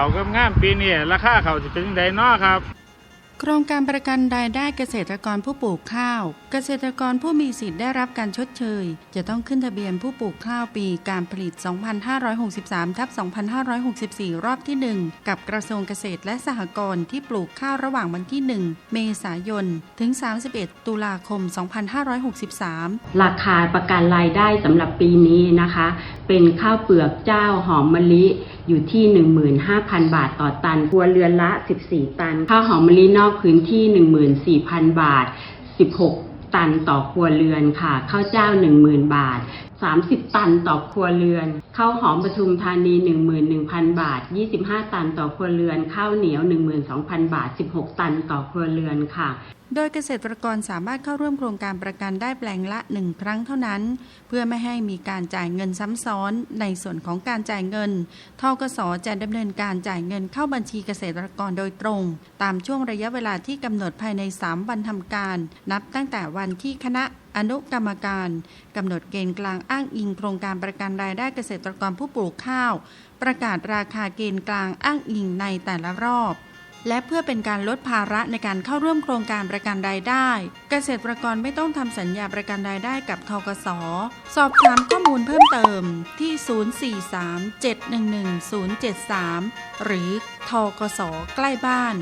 เขากำงามปีนี้ราคาเขาจะเป็นจังไดเนาะครับ โครงการประกันรายได้เกษตรกรผู้ปลูกข้าว เกษตรกรผู้มีสิทธิ์ได้รับการชดเชย จะต้องขึ้นทะเบียนผู้ปลูกข้าวปีการผลิต 2563ทับ2564 รอบที่ 1 กับกระทรวงเกษตรและสหกรณ์ที่ปลูกข้าวระหว่างวันที่ 1 เมษายน ถึง 31 ตุลาคม 2563 ราคาประกันรายได้สำหรับปีนี้นะคะ เป็นข้าวเปลือกเจ้าหอมมะลิอยู่ที่ 15,000 บาทต่อตันครัวเรือนละ 14 ตัน ข้าวหอมมะลินอกพื้นที่ 14,000 บาท 16 ตันต่อครัวเรือนค่ะ ข้าวเจ้า 10,000 บาท 30 ตันต่อครัวเรือน ข้าวหอมปทุมธานี 11,000 บาท 25 ตันต่อครัวเรือน ข้าวเหนียว 12,000 บาท 16 ตันต่อครัวเรือนค่ะ โดยเกษตรกรสามารถเข้าร่วมโครงการประกันได้แปลงละหนึ่งครั้งเท่านั้น เพื่อไม่ให้มีการจ่ายเงินซ้ำซ้อนในส่วนของการจ่ายเงินทกสจะดำเนินการจ่ายเงินเข้าบัญชีเกษตรกรโดยตรง ตามช่วงระยะเวลาที่กำหนดภายใน 3 วันทำการ นับตั้งแต่วันที่คณะอนุกรรมการกำหนดเกณฑ์กลางอ้างอิงโครงการประกันรายได้เกษตรกรผู้ปลูกข้าว ประกาศราคาเกณฑ์กลางอ้างอิงในแต่ละรอบ และเพื่อเป็นการลดภาระในการเข้าร่วมโครงการประกันรายได้ เกษตรกรไม่ต้องทำสัญญาประกันรายได้กับทกส สอบถามข้อมูลเพิ่มเติมที่ 043-711-073 หรือทกส ใกล้บ้าน